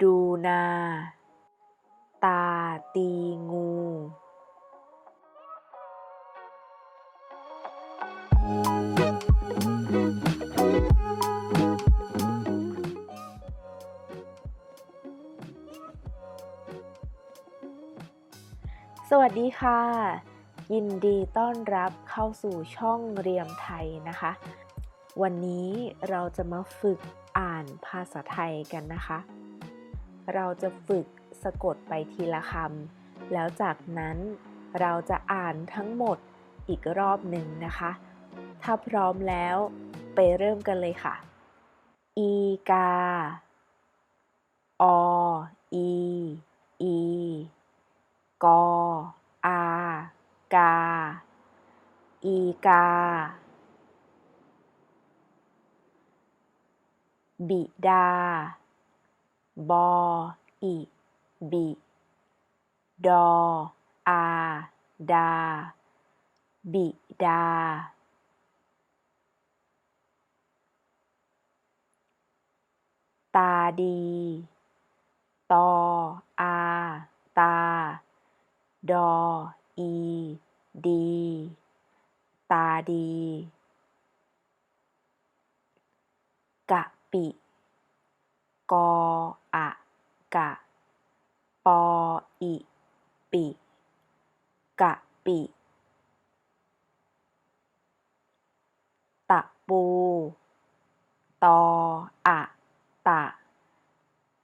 ดูนา ตาตีงู สวัสดีค่ะ ยินดีต้อนรับเข้าสู่ช่องเรียมไทยนะคะ วันนี้เราจะมาฝึกอ่านภาษาไทยกันนะคะ เราจะฝึกสะกดไปทีละคำ แล้วจากนั้นเราจะอ่านทั้งหมดอีกรอบหนึ่งนะคะ ถ้าพร้อมแล้วไปเริ่มกันเลยค่ะ อีกา ออี อี กอ อา กา อีกา บิดา บออิบิ ดอ อา ดา บิดา ตาดี ตอ อา ตา ดอ อี ดี ตาดี กะปิ กอ กะ ปออิปิกะปิ ตะปู ตออะตะ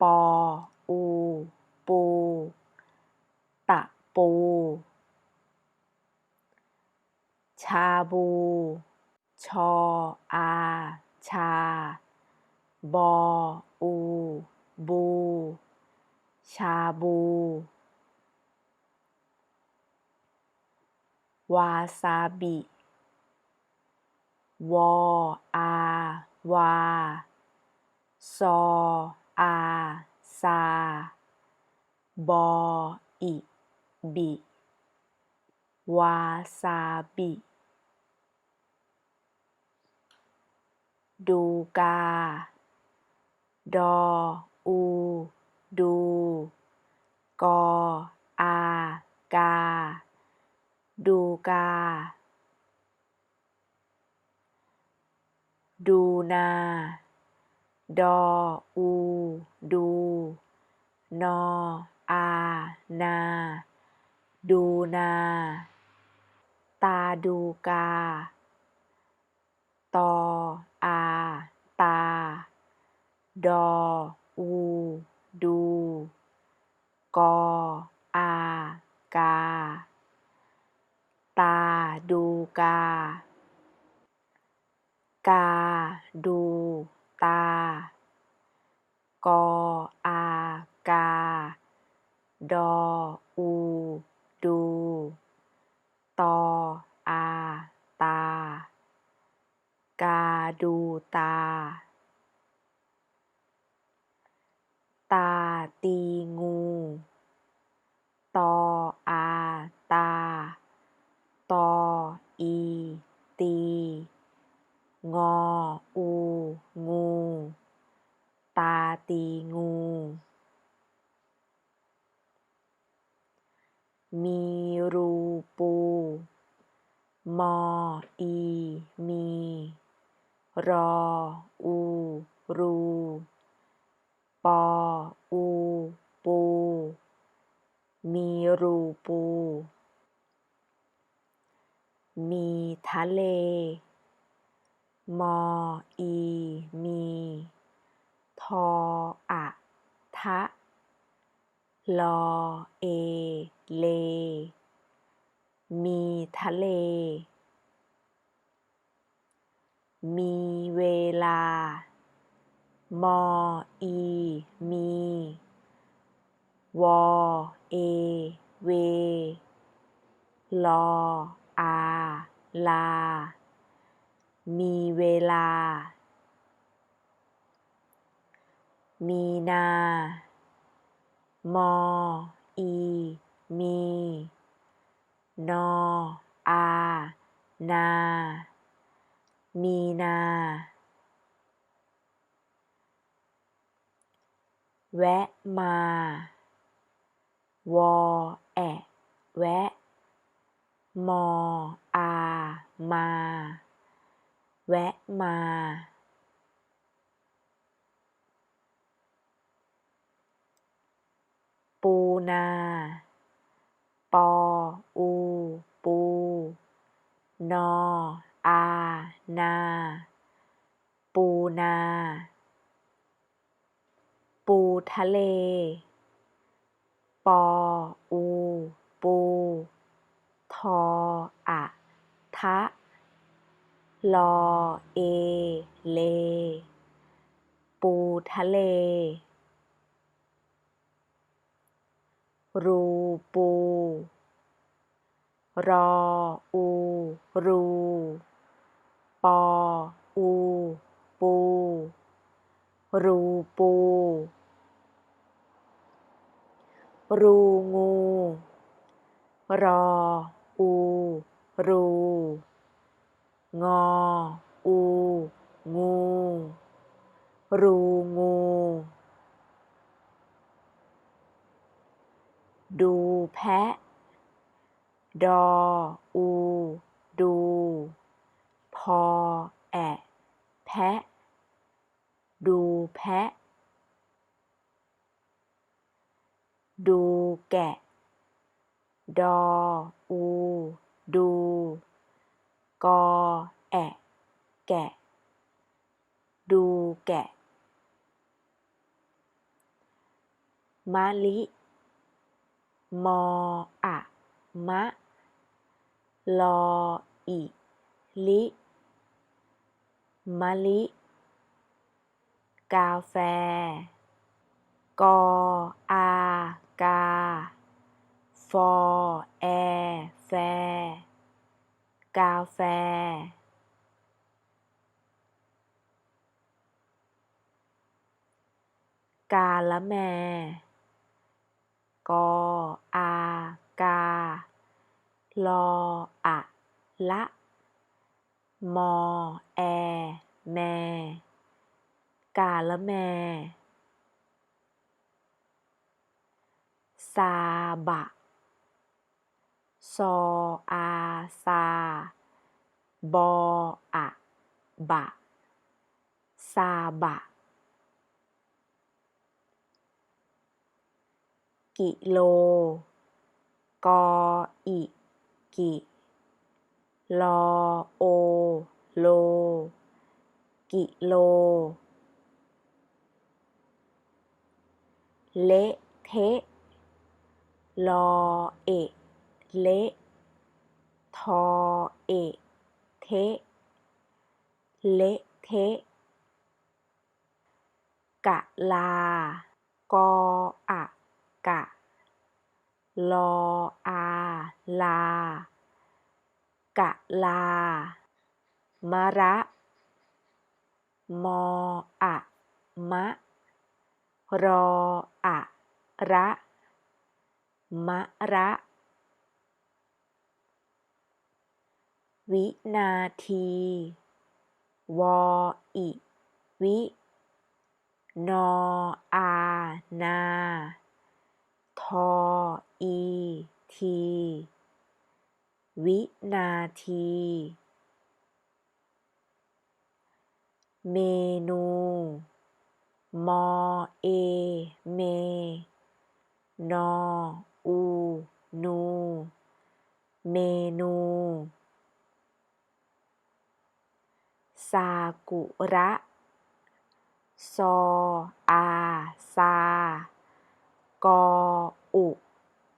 ปออู ปู ตะปู ชาบู ชออา ชา บออู บู ชาบู วาซาบิ วออา วา ซอ อา ซา บอ อิ บิ วาซาบิ ดูกา ดอ อู ดู กอ อา กา ดูกา ดูนา ดอ อู ดู นอ อา นา ดูนา ตาดูกา ตอ อา ตา ดอ อู ดู กอ อา กา ตา ดูกา กา ดู ตา กอ อา กา ดอ อู ดู ตอ อา ตา กาดูตา ตาตีงู ตอ อา ตา ตอ อี ตี งอ อู งู ตาตีงู มีรูปู มอ อี มี รอ อู รู ปอ อู ปู มีรูปู มีทะเล มอ อี มี ทออะทะ ลอ เอ เล มีทะเล มีเวลา มอ อี มี วอ เอ เว ลอ อา ลา มีเวลา มีนา มอ อี มี นอ อา นา มีนา แวะมา วอแอะแวะ มออา มา แวะมา ปูนา ปอ อู ปู นออา นา ปูนา ปูทะเล ปอ อู ปู ทออะทะ ลอ เอ เล ปูทะเล รูปู รอ อู รู ปอ อู ปู รูปู รูงู รอ อู รู งอ อู งู รูงู ดูแพะ ดอ อู อ แอะ แพะ ดูแพะ ดูแกะ ดอ อู ดู กอ แอะ แกะ ดูแกะมะลิ มออะ มะ ลอ อิ ลิ มะลิ กาแฟ กออากา ฟอแอแฟ กาแฟกาละแม กอ อา กา ลออะละ มอ แอ แม กาละแม ซาบะ ซอ อา ซา บออะบะ ซาบะ กิโล กออิกิ ลอโอ โล กิโล เละเทะลอเอะเละทอเอะเทะเละเทะกะลา กออะกะ ลออาลา กะลา มะระ มออะ มะ รออะ ระ มะระ วินาที วออิ วิ นออานา ทออีที วินาที เมนู มอเอ เม นอ อู นู เมนู ซากุระ ซอ อา ซา กอ อุ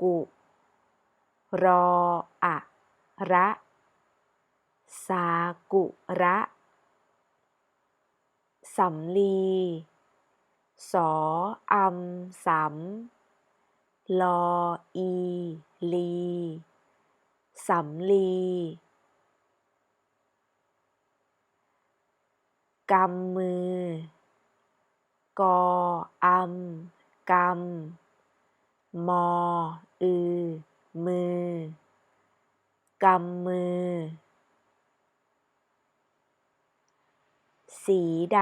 กุ รออะ ระ ซากุระสำลี สออำสำลออีลีสำลีกำมือ กออำกำมออือมือ กำมือ สีด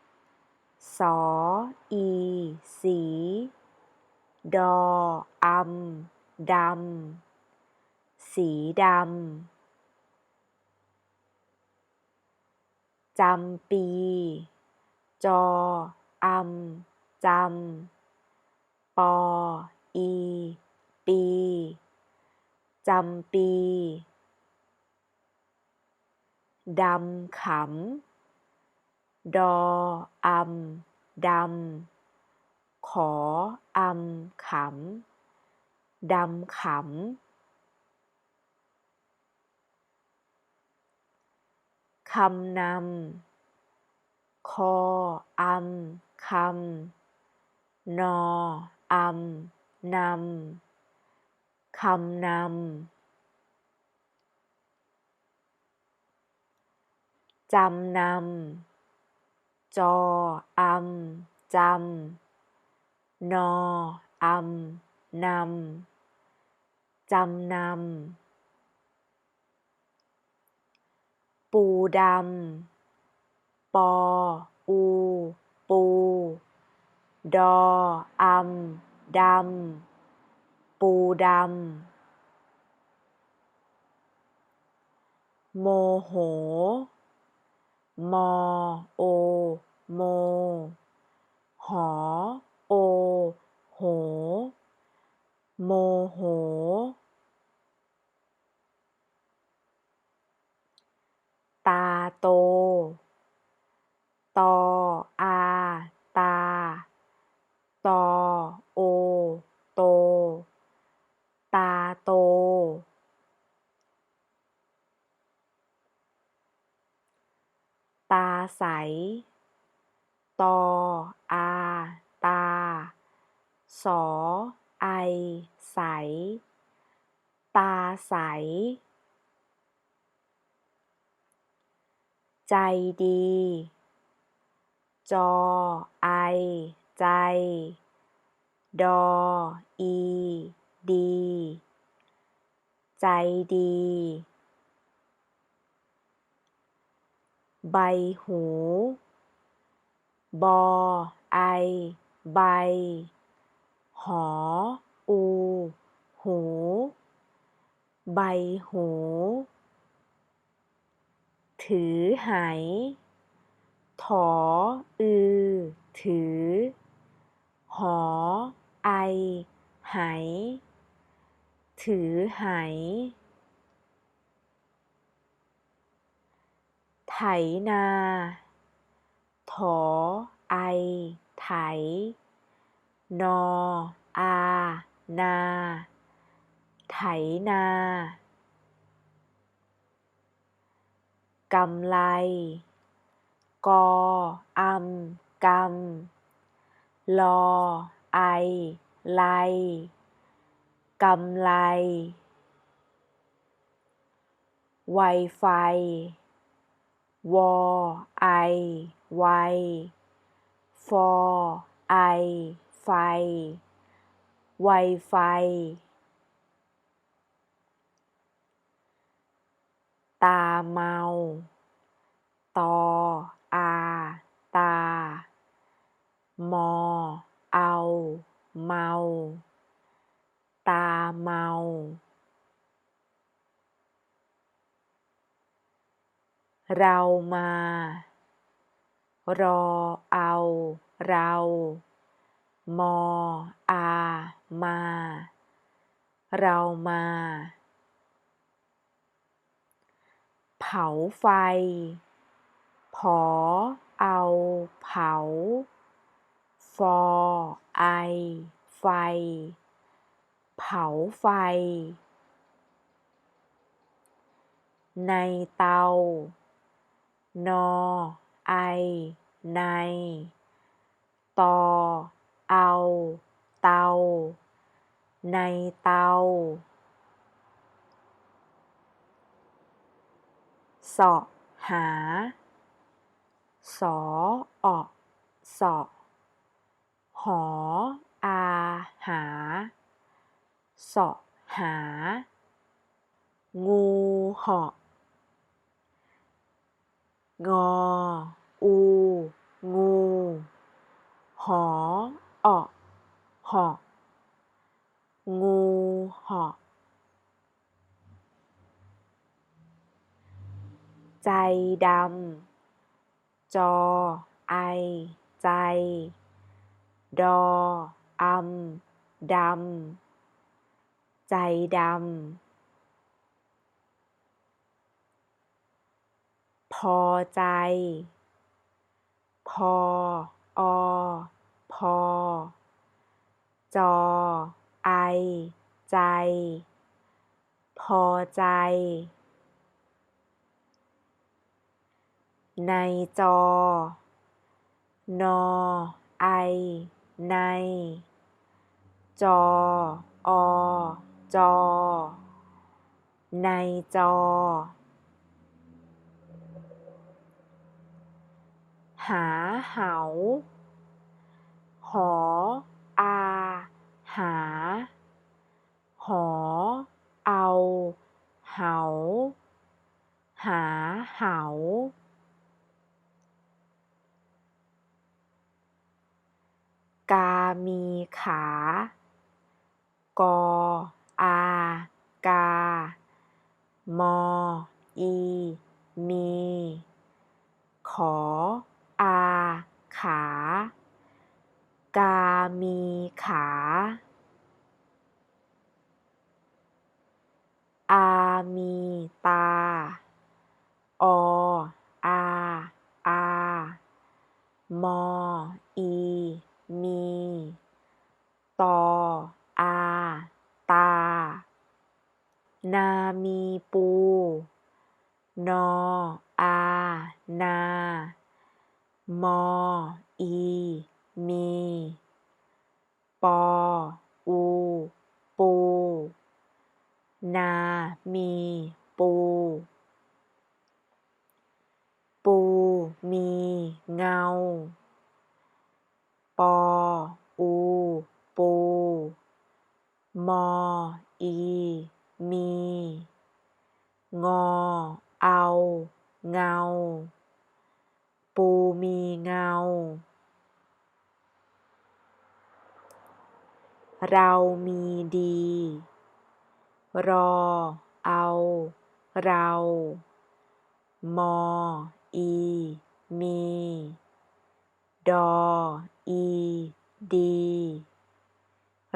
ำ สอ อี สี ดออำดำ สีดำ จำปี จออำจำ ปอ อี ปี จำปี ดำขำ ดออำดำ ขออำขำ ดำขำ คำนำ คออำคำ นออำนำ คำนำ จำนำ จออำจำ นออำนำ จำนำ ปูดำ ปอ อู ปู ดออำดำ ปูดำ โมโห มอโอ โม หอ โอ โห โมโห ตาโตตออา ตา ตอโอ โต ตาโต ตาใสตอ อา ตา สอ ไอ ใส ตาใส ใจดี จอ ไอ ใจ ดอ อี ดี ใจดี ใบหู บอ ไอ ใบ หอ อู หู ใบหู ถือไห ถอ อือ ถือ หอ ไอ ไห ถือไห ไถนา ถอไอ ไถ นอ อา นา ไถนากำไล กออำกำลอ ไอ ไล กำไล ไวไฟ วอไอไวฟอไอไฟ ไวไฟ ตาเมา ตออาตา มอ เอา เมา ตาเมา เรามา รอเอา เรา มออา มา เรามา เผาไฟ ผอเอาเผา ฟอไอ ไฟ เผาไฟ ในเตา นอ ไอ ใน ตอ เอา เตา ในเตาสาะหา สอออเสาะหอ อาหา สาะหา งูเหาะ งอ อู งู หอออกหาะงูหาะใจดำ จอ ไอ ใจ ดออำดำ ใจดำ อใจ พอ อ พอ จอ ไอ ใจ พอใจ ในจอ นอ ไอ ใน จอ อ จอ ในจอ หาเหา หอ อา หา หอ เอา เหา หาเหากามีขา กอ อา กา มอ อี มี ขอ ขา กามีขา อามีตา ออา อา มอ อี มี ตอ อา ตา นามีปู นอ อา นา มอ อี มี ปอ อู ปู นา มี ปู ปู มี เงา ปอ อู ปู มอ อี มี งอ เอา เงา ปูมีเงา เรามีดี รอ เอา เรา มอ อี มี ดอ อี ดี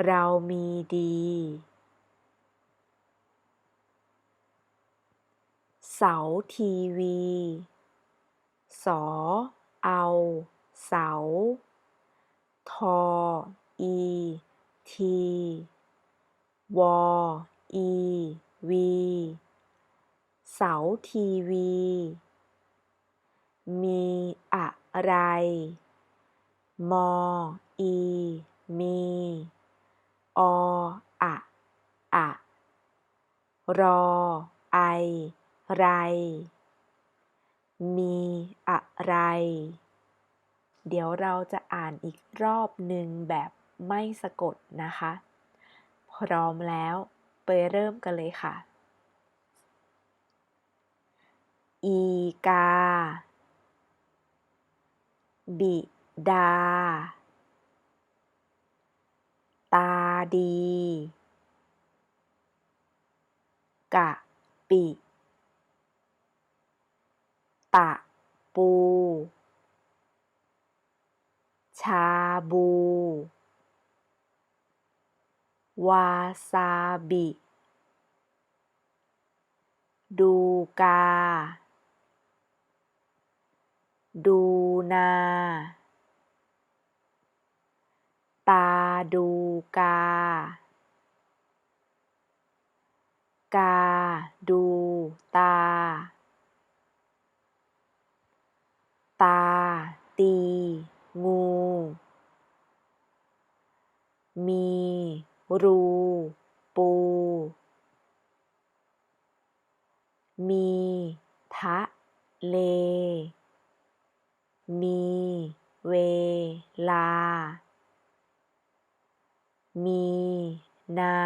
เรามีดีเสาทีวี สอ เอา เสา ทอ อี ที วอ อี วี เสาทีวี มีอะไร มอ อี มี ออะอะรอ ไอ ไร มีอะไร เดี๋ยวเราจะอ่านอีกรอบหนึ่งแบบไม่สะกดนะคะ พร้อมแล้วไปเริ่มกันเลยค่ะ อีกา บิดา ตาดี กะปิ ตะปู ชาบู วาซาบิ ดูกา ดูนา ตาดูกา กาดูตา ตา ตี งู มี รู ปู มีทะเล มีเวลา มีนา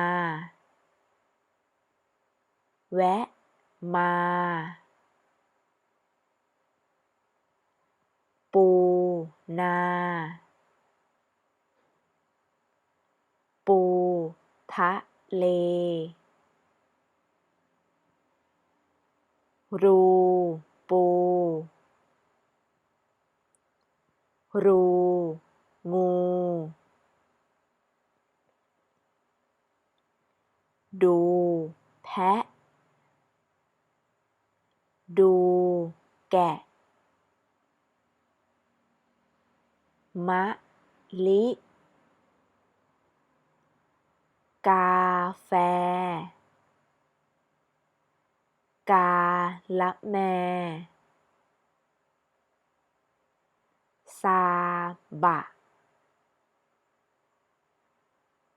แวะ มา ปูนา ปูทะเล รูปู รู งู ดูแพะ ดูแกะ มะลิ กาแฟ กาละแม ซาบะ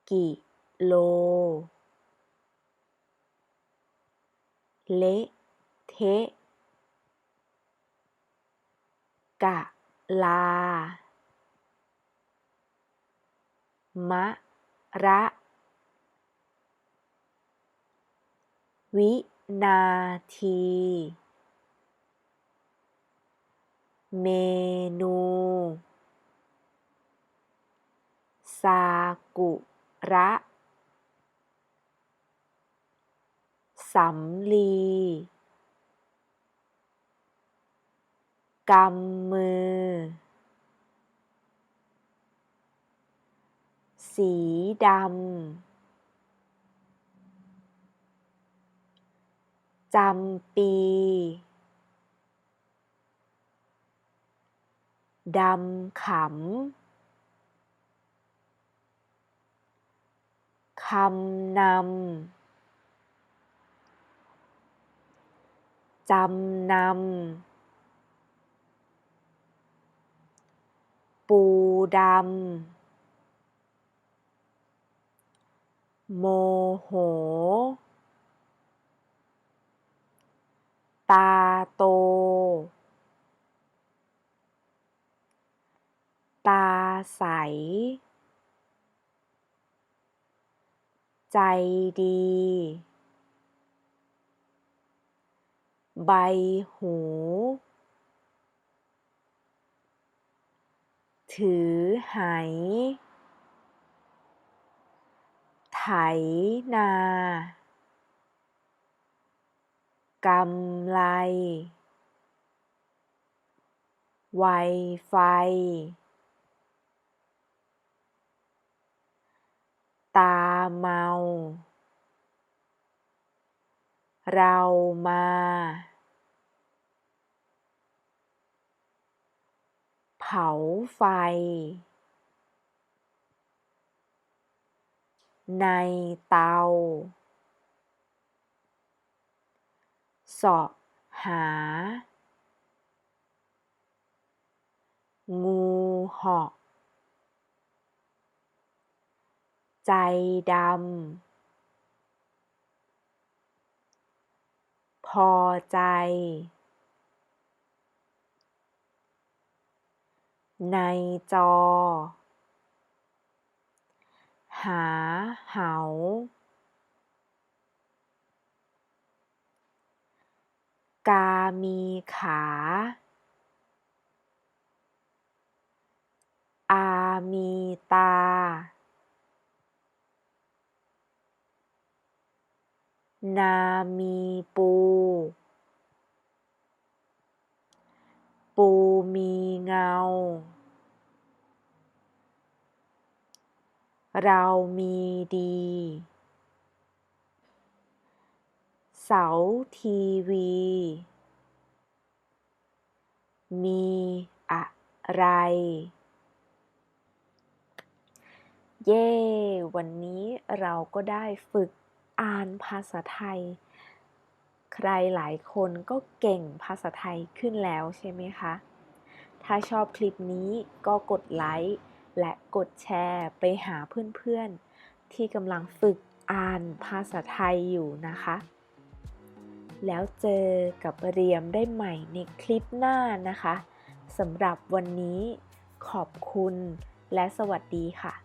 กิโล เละเทะกะลา มะ ระ วินาที เมนู ซากุระสำลีกำมือ สีดำจำปี ดำขำ คำนำ จำนำปูดำ โมโห ตาโต ตาใส ใจดี ใบหู ถือไหไถ นา กำไล ไวไฟ ตาเมา เรามา เผาไฟ ในเตาเสาะหา งูห่าะใจดำ พอใจ ในจอ หา เหา กามีขา อามีตา นามีปู ปูมีเงา เรามีดี เสาทีวี มีอะไร เย้ วันนี้เราก็ได้ฝึกอ่านภาษาไทย ใครหลายคนก็เก่งภาษาไทยขึ้นแล้วใช่ไหมคะ ถ้าชอบคลิปนี้ก็กดไลค์ และกดแชร์ไปหาเพื่อนๆ ที่กำลังฝึกอ่านภาษาไทยอยู่นะคะ แล้วเจอกับเรียมได้ใหม่ในคลิปหน้านะคะสำหรับวันนี้ขอบคุณและสวัสดีค่ะ